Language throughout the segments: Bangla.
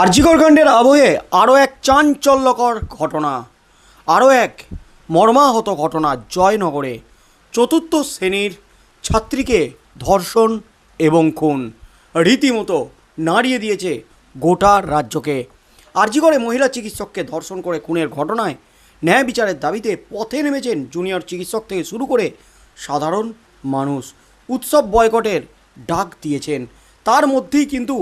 আর্যিকর কাণ্ডের আবহে আরও এক চাঞ্চল্যকর ঘটনা। আরও এক মর্মাহত ঘটনা জয়নগরে। চতুর্থ শ্রেণির ছাত্রীকে ধর্ষণ এবং খুন। রীতিমতো নাড়িয়ে দিয়েছে গোটা রাজ্যকে। আর্যিকরে মহিলা চিকিৎসককে ধর্ষণ করে খুনের ঘটনায় ন্যায় বিচারের দাবিতে পথে নেমেছেন জুনিয়র চিকিৎসক থেকে শুরু করে সাধারণ মানুষ। উৎসব বয়কটের ডাক দিয়েছেন। তার মধ্যেই কিন্তু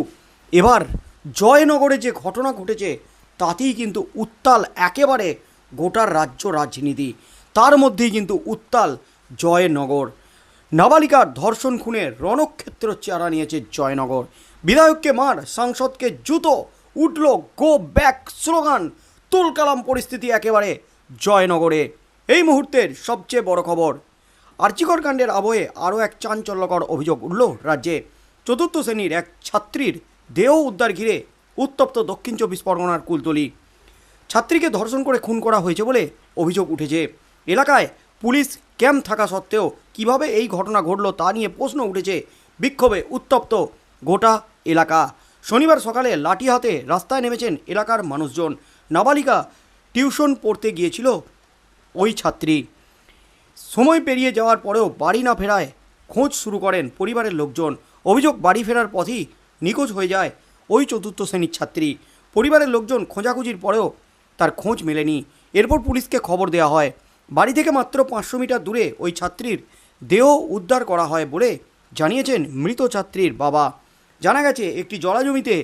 এবার জয়নগরে যে ঘটনা ঘটেছে, তাতেই কিন্তু উত্তাল একেবারে গোটার রাজ্য রাজনীতি। তার মধ্যেই কিন্তু উত্তাল জয়নগর। নাবালিকার ধর্ষণ খুনে রণক্ষেত্র চেহারা নিয়েছে জয়নগর। বিধায়ককে মার, সাংসদকে জুতো, উঠল গো ব্যাক স্লোগান, তুলকালাম পরিস্থিতি একেবারে জয়নগরে। এই মুহূর্তের সবচেয়ে বড় খবর, আর্চিকর কাণ্ডের আবহে আরও এক চাঞ্চল্যকর অভিযোগ উঠল রাজ্যে। চতুর্থ শ্রেণির এক ছাত্রীর দেহ উদ্ধার ঘিরে উত্তপ্ত দক্ষিণ চব্বিশ পরগনার কুলতলি। ছাত্রীকে ধর্ষণ করে খুন করা হয়েছে বলে অভিযোগ উঠেছে। এলাকায় পুলিশ ক্যাম্প থাকা সত্ত্বেও কীভাবে এই ঘটনা ঘটল তা নিয়ে প্রশ্ন উঠেছে বিক্ষোভে উত্তপ্ত গোটা এলাকা। শনিবার সকালে লাঠি হাতে রাস্তায় নেমেছেন এলাকার মানুষজন। নাবালিকা টিউশন পড়তে গিয়েছিল ওই ছাত্রী। সময় পেরিয়ে যাওয়ার পরেও বাড়ি না ফেরায় খোঁজ শুরু করেন পরিবারের লোকজন। অভিযোগ বাড়ি ফেরার পথই নিখোঁজ হয়ে যায়। ওই চতুর্থ শ্রেণির ছাত্রী। পরিবারের লোকজন খোঁজাখুঁজির পরেও তার খোঁজ মেলেনি। এরপর পুলিশকে খবর দেওয়া হয়। বাড়ি থেকে মাত্র পাঁচশো মিটার দূরে ওই ছাত্রীর দেহ উদ্ধার করা হয় বলে জানিয়েছেন মৃত ছাত্রীর বাবা। জানা গেছে, একটি জলাজমিতে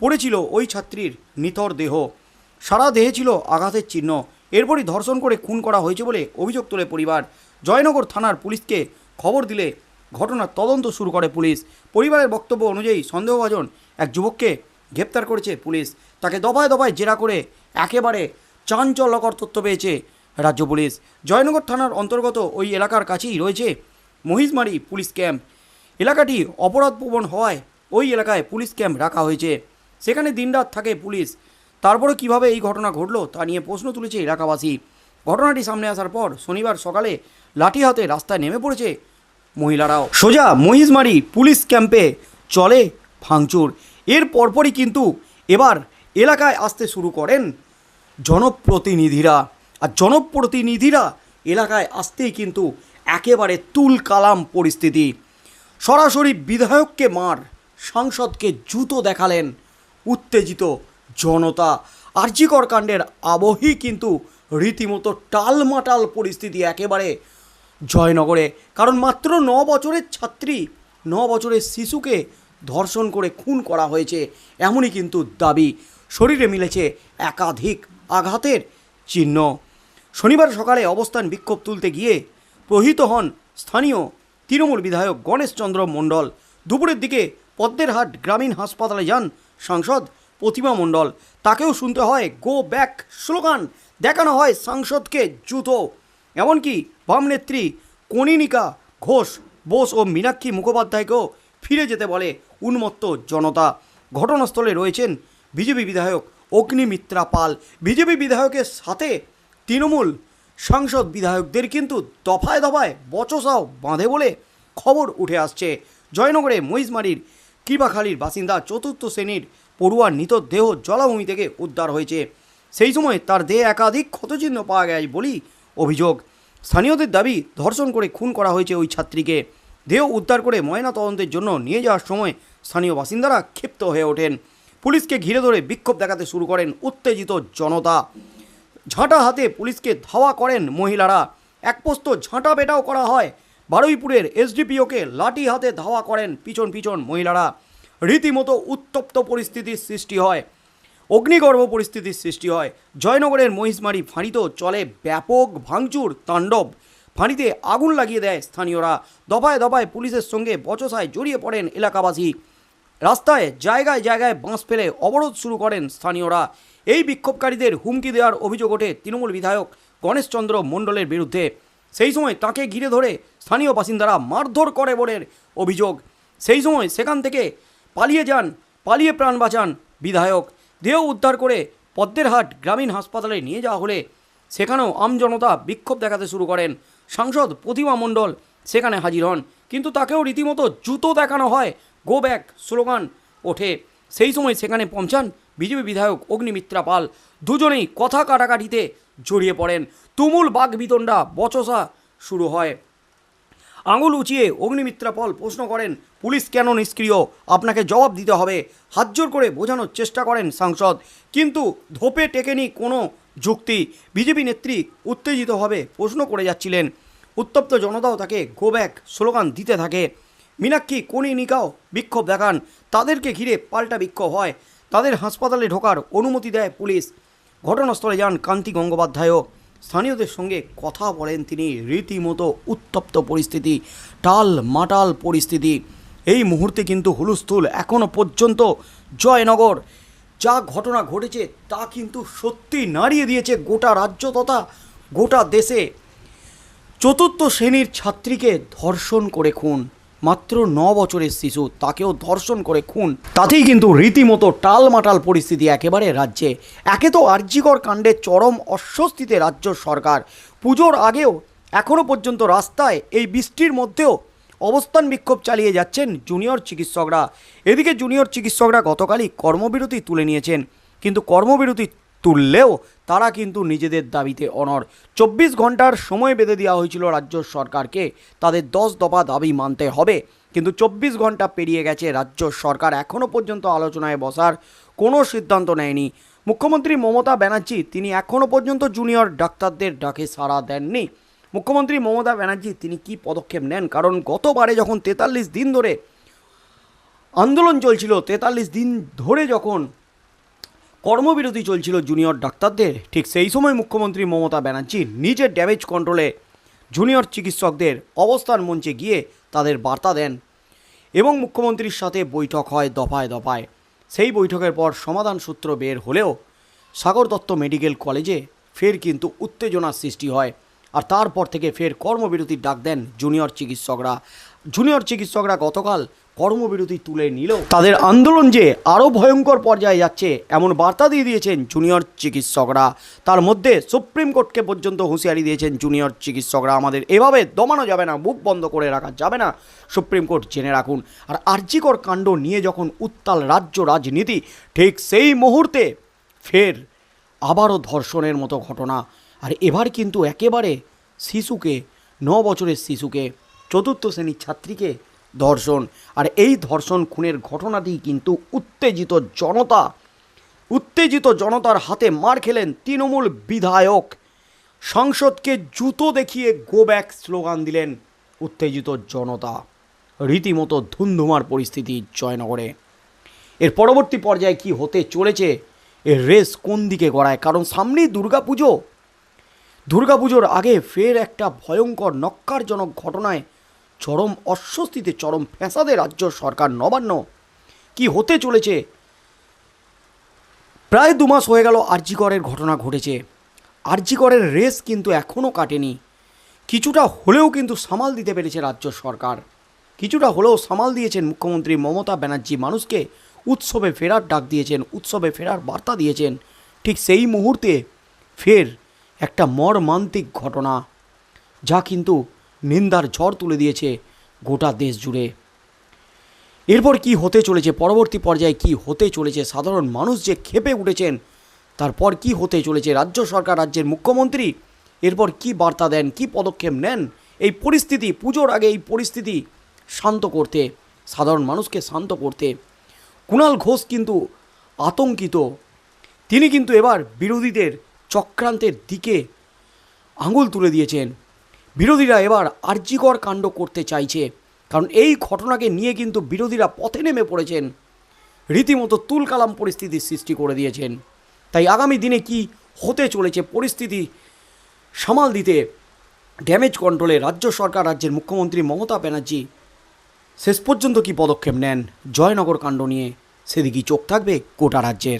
পড়েছিল ওই ছাত্রীর নিথর দেহ। সারা দেহে ছিল আঘাতের চিহ্ন। এরপরই ধর্ষণ করে খুন করা হয়েছে বলে অভিযোগ তোলে পরিবার। জয়নগর থানার পুলিশকে খবর দিলে ঘটনার তদন্ত শুরু করে পুলিশ। পরিবারের বক্তব্য অনুযায়ী সন্দেহভাজন এক যুবককে গ্রেপ্তার করেছে পুলিশ। তাকে দফায় দফায় জেরা করে একেবারে চাঞ্চল্যকর তথ্য পেয়েছে রাজ্য পুলিশ। জয়নগর থানার অন্তর্গত ওই এলাকার কাছেই রয়েছে মহিষমারি পুলিশ ক্যাম্প। এলাকাটি অপরাধপ্রবণ হওয়ায় ওই এলাকায় পুলিশ ক্যাম্প রাখা হয়েছে। সেখানে দিনরাত থাকে পুলিশ। তারপরে কীভাবে এই ঘটনা ঘটলো তা নিয়ে প্রশ্ন তুলেছে এলাকাবাসী। ঘটনাটি সামনে আসার পর শনিবার সকালে লাঠি হাতে রাস্তায় নেমে পড়েছে মহিলারাও। সোজা মহিষমারি পুলিশ ক্যাম্পে চলে ভাঙচুর। এর পরপরই কিন্তু এবার এলাকায় আসতে শুরু করেন জনপ্রতিনিধিরা। আর জনপ্রতিনিধিরা এলাকায় আসতেই কিন্তু একেবারে তুল কালাম পরিস্থিতি। সরাসরি বিধায়ককে মার, সাংসদকে জুতো দেখালেন উত্তেজিত জনতা। আর্যিকর কাণ্ডের আবহেই কিন্তু রীতিমতো টালমাটাল পরিস্থিতি একেবারে জয়নগরে। কারণ মাত্র ন বছরের ছাত্রী, ন বছরের শিশুকে ধর্ষণ করে খুন করা হয়েছে, এমনই কিন্তু দাবি। শরীরে মিলেছে একাধিক আঘাতের চিহ্ন। শনিবার সকালে অবস্থান বিক্ষোভ তুলতে গিয়ে প্রহিত হন স্থানীয় তৃণমূল বিধায়ক গণেশচন্দ্র মণ্ডল। দুপুরের দিকে পদ্মেরহাট গ্রামীণ হাসপাতালে যান সাংসদ প্রতিমা মণ্ডল। তাকেও শুনতে হয় গো ব্যাক স্লোগান দেখানো হয় সাংসদকে জুতো এমনকি বাম নেত্রী কনিনিকা ঘোষ, বোস ও মীনাক্ষী মুখোপাধ্যায়কেও ফিরে যেতে বলে উন্মত্ত জনতা। ঘটনাস্থলে রয়েছেন বিজেপি বিধায়ক অগ্নিমিত্রা পাল। বিজেপি বিধায়কের সাথে তৃণমূল সাংসদ বিধায়কদের কিন্তু দফায় দফায় বচসাও বাঁধে বলে খবর উঠে আসছে। জয়নগরে মহিষমারির কৃপাখালীর বাসিন্দা চতুর্থ শ্রেণির পড়ুয়ার নিত দেহ জলাভূমি থেকে উদ্ধার হয়েছে। সেই সময় তার দেহে একাধিক ক্ষতচিহ্ন পাওয়া যায় বলেই অভিযোগ। স্থানীয়দের দাবি ধর্ষণ করে খুন করা হয়েছে ওই ছাত্রীকে। দেহ উদ্ধার করে ময়না তদন্তের জন্য নিয়ে যাওয়ার সময় স্থানীয় বাসিন্দারা ক্ষিপ্ত হয়ে ওঠেন। পুলিশকে ঘিরে ধরে বিক্ষোভ দেখাতে শুরু করেন উত্তেজিত জনতা। ঝাঁটা হাতে পুলিশকে ধাওয়া করেন মহিলারা। এক পোস্ত ঝাঁটা পেটাও করা হয়। বারুইপুরের এসডিপিওকে লাঠি হাতে ধাওয়া করেন পিছন পিছন মহিলারা। রীতিমতো উত্তপ্ত পরিস্থিতির সৃষ্টি হয়। অগ্নিগর্ভ পরিস্থিতির সৃষ্টি হয়। জয়নগরের মহিষমারি ফাঁড়িতেও চলে ব্যাপক ভাঙচুর, তাণ্ডব। ফাঁড়িতে আগুন লাগিয়ে দেয় স্থানীয়রা। দফায় দফায় পুলিশের সঙ্গে বচসায় জড়িয়ে পড়েন এলাকাবাসী। রাস্তায় জায়গায় জায়গায় বাঁশ ফেলে অবরোধ শুরু করেন স্থানীয়রা। এই বিক্ষোভকারীদের হুমকি দেওয়ার অভিযোগ ওঠে তৃণমূল বিধায়ক গণেশচন্দ্র মণ্ডলের বিরুদ্ধে। সেই সময় তাকে ঘিরে ধরে স্থানীয় বাসিন্দারা মারধর করে বলে অভিযোগ। সেই সময় সেখান থেকে পালিয়ে যান, পালিয়ে প্রাণ বাঁচান বিধায়ক। দেহ উদ্ধার করে পদ্মেরহাট গ্রামীণ হাসপাতালে নিয়ে যাওয়া হলে সেখানেও আমজনতা বিক্ষোভ দেখাতে শুরু করেন। সাংসদ প্রতিমা মণ্ডল সেখানে হাজির হন। কিন্তু তাকেও রীতিমতো জুতো দেখানো হয়। গো ব্যাক স্লোগান ওঠে। সেই সময় সেখানে পৌঁছান বিজেপি বিধায়ক অগ্নিমিত্রা পাল। দুজনেই কথা কাটাকাটিতে জড়িয়ে পড়েন। তুমুল বাঘ বিতণ্ডা বচসা শুরু হয়। আঙুল উঁচিয়ে অগ্নিমিত্রা পল প্রশ্ন করেন, পুলিশ কেন নিষ্ক্রিয়? আপনাকে জবাব দিতে হবে। হাতজোর করে বোঝানোর চেষ্টা করেন সাংসদ। কিন্তু ধোপে টেকেনি কোনো যুক্তি। বিজেপি নেত্রী উত্তেজিতভাবে প্রশ্ন করে যাচ্ছিলেন। উত্তপ্ত জনতাও তাকে গো ব্যাক স্লোগান দিতে থাকে। মীনাক্ষী কনিনিকাও বিক্ষোভ দেখান। তাদেরকে ঘিরে পাল্টা বিক্ষোভ হয়। তাদের হাসপাতালে ঢোকার অনুমতি দেয় পুলিশ। ঘটনাস্থলে যান কান্তি গঙ্গোপাধ্যায়ও। স্থানীয়দের সঙ্গে কথা বলেন তিনি। রীতিমতো উত্তপ্ত পরিস্থিতি টাল মাটাল পরিস্থিতি। এই মুহূর্তে কিন্তু হুলুস্থুল এখনও পর্যন্ত জয়নগর। যা ঘটনা ঘটেছে তা কিন্তু সত্যি নাড়িয়ে দিয়েছে গোটা রাজ্য তথা গোটা দেশে। চতুর্থ শ্রেণির ছাত্রীকে ধর্ষণ করে খুন। মাত্র ন বছরের শিশু তাকেও ধর্ষণ করে খুন। তাতেই কিন্তু রীতিমতো টালমাটাল পরিস্থিতি একেবারে রাজ্যে। একে তো আর্যিকর কাণ্ডে চরম অস্বস্তিতে রাজ্য সরকার। পুজোর আগেও এখনও পর্যন্ত রাস্তায় এই বৃষ্টির মধ্যেও অবস্থান বিক্ষোভ চালিয়ে যাচ্ছেন জুনিয়র চিকিৎসকরা। এদিকে জুনিয়র চিকিৎসকরা গতকালই কর্মবিরতি তুলে নিয়েছেন। কিন্তু কর্মবিরতি তুললেও তারা কিন্তু নিজেদের দাবিতে অনর চব্বিশ ঘণ্টার সময় বেঁধে দেওয়া হয়েছিল রাজ্য সরকারকে। তাদের দশ দফা দাবি মানতে হবে। কিন্তু চব্বিশ ঘণ্টা পেরিয়ে গেছে রাজ্য সরকার এখনও পর্যন্ত আলোচনায় বসার কোনো সিদ্ধান্ত নেয়নি। মুখ্যমন্ত্রী মমতা ব্যানার্জি, তিনি এখনও পর্যন্ত জুনিয়র ডাক্তারদের ডাকে সাড়া দেননি। মুখ্যমন্ত্রী মমতা ব্যানার্জি, তিনি কি পদক্ষেপ নেন? কারণ গতবারে যখন তেতাল্লিশ দিন ধরে আন্দোলন চলছিল, তেতাল্লিশ দিন ধরে যখন কর্মবিরতি চলছিল জুনিয়র ডাক্তারদের। ঠিক সেই সময় মুখ্যমন্ত্রী মমতা ব্যানার্জি নিজের ড্যামেজ কন্ট্রোলে জুনিয়র চিকিৎসকদের অবস্থান মঞ্চে গিয়ে তাদের বার্তা দেন এবং মুখ্যমন্ত্রীর সাথে বৈঠক হয় দফায় দফায়। সেই বৈঠকের পর সমাধান সূত্র বের হলেও সাগর দত্ত মেডিকেল কলেজে ফের কিন্তু উত্তেজনার সৃষ্টি হয় আর তারপর থেকে ফের কর্মবিরতির ডাক দেন জুনিয়র চিকিৎসকরা। জুনিয়র চিকিৎসকরা গতকাল কর্মবিরতি তুলে নিলেও তাদের আন্দোলন যে আরও ভয়ঙ্কর পর্যায়ে যাচ্ছে, এমন বার্তা দিয়ে দিয়েছেন জুনিয়র চিকিৎসকরা। তার মধ্যে সুপ্রিম কোর্টকে পর্যন্ত হুঁশিয়ারি দিয়েছেন জুনিয়র চিকিৎসকরা। আমাদের এভাবে দমানো যাবে না, মুখ বন্ধ করে রাখা যাবে না, সুপ্রিম কোর্ট জেনে রাখুন। আর আর্যিকর কাণ্ড নিয়ে যখন উত্তাল রাজ্য রাজনীতি, ঠিক সেই মুহূর্তে ফের আবারও ধর্ষণের মতো ঘটনা। আর এবার কিন্তু একেবারে শিশুকে ন বছরের শিশুকে, চতুর্থ শ্রেণির ছাত্রীকে ধর্ষণ। আর এই ধর্ষণ খুনের ঘটনাটি কিন্তু উত্তেজিত জনতা, উত্তেজিত জনতার হাতে মার খেলেন তৃণমূল বিধায়ক। সংসদকে জুতো দেখিয়ে গো ব্যাক স্লোগান দিলেন উত্তেজিত জনতা। রীতিমতো ধুমধুমার পরিস্থিতি জয়নগরে। এর পরবর্তী পর্যায়ে কি হতে চলেছে, এর রেস কোন দিকে গড়ায়? কারণ সামনেই দুর্গাপুজো। দুর্গাপুজোর আগে ফের একটা ভয়ঙ্কর, নক্কারজনক ঘটনায় চরম অস্বস্তিতে, চরম ফ্যাসাদে রাজ্য সরকার নবান্ন। কি হতে চলেছে? প্রায় দু মাস হয়ে গেল আরজিকরের ঘটনা ঘটেছে। আরজিকরের রেস কিন্তু এখনও কাটেনি। কিছুটা হলেও কিন্তু সামাল দিতে পেরেছে রাজ্য সরকার। কিছুটা হলেও সামাল দিয়েছেন মুখ্যমন্ত্রী মমতা ব্যানার্জি। মানুষকে উৎসবে ফেরার ডাক দিয়েছেন, উৎসবে ফেরার বার্তা দিয়েছেন। ঠিক সেই মুহূর্তে ফের একটা মর্মান্তিক ঘটনা। যা কিন্তু নিন্দার ঝড় তুলে দিয়েছে গোটা দেশ জুড়ে। এরপর কি হতে চলেছে? পরবর্তী পর্যায়ে কি হতে চলেছে? সাধারণ মানুষ যে ক্ষেপে উঠেছেন, তারপর কি হতে চলেছে? রাজ্য সরকার, রাজ্যের মুখ্যমন্ত্রী এরপর কি বার্তা দেন, কি পদক্ষেপ নেন? এই পরিস্থিতি, পুজোর আগে এই পরিস্থিতি শান্ত করতে, সাধারণ মানুষকে শান্ত করতে। কুণাল ঘোষ কিন্তু আতঙ্কিত। তিনি কিন্তু এবার বিরোধীদের চক্রান্তের দিকে আঙুল তুলে দিয়েছেন। বিরোধীরা এবার আর্যিকর কাণ্ড করতে চাইছে। কারণ এই ঘটনাকে নিয়ে কিন্তু বিরোধীরা পথে নেমে পড়েছেন। রীতিমতো তুলকালাম পরিস্থিতির সৃষ্টি করে দিয়েছেন। তাই আগামী দিনে কি হতে চলেছে পরিস্থিতি সামাল দিতে ড্যামেজ কন্ট্রোলে রাজ্য সরকার, রাজ্যের মুখ্যমন্ত্রী মমতা ব্যানার্জি, শেষ পর্যন্ত কি পদক্ষেপ নেন? জয়নগর কাণ্ড নিয়ে সেদিকেই চোখ থাকবে গোটা রাজ্যের।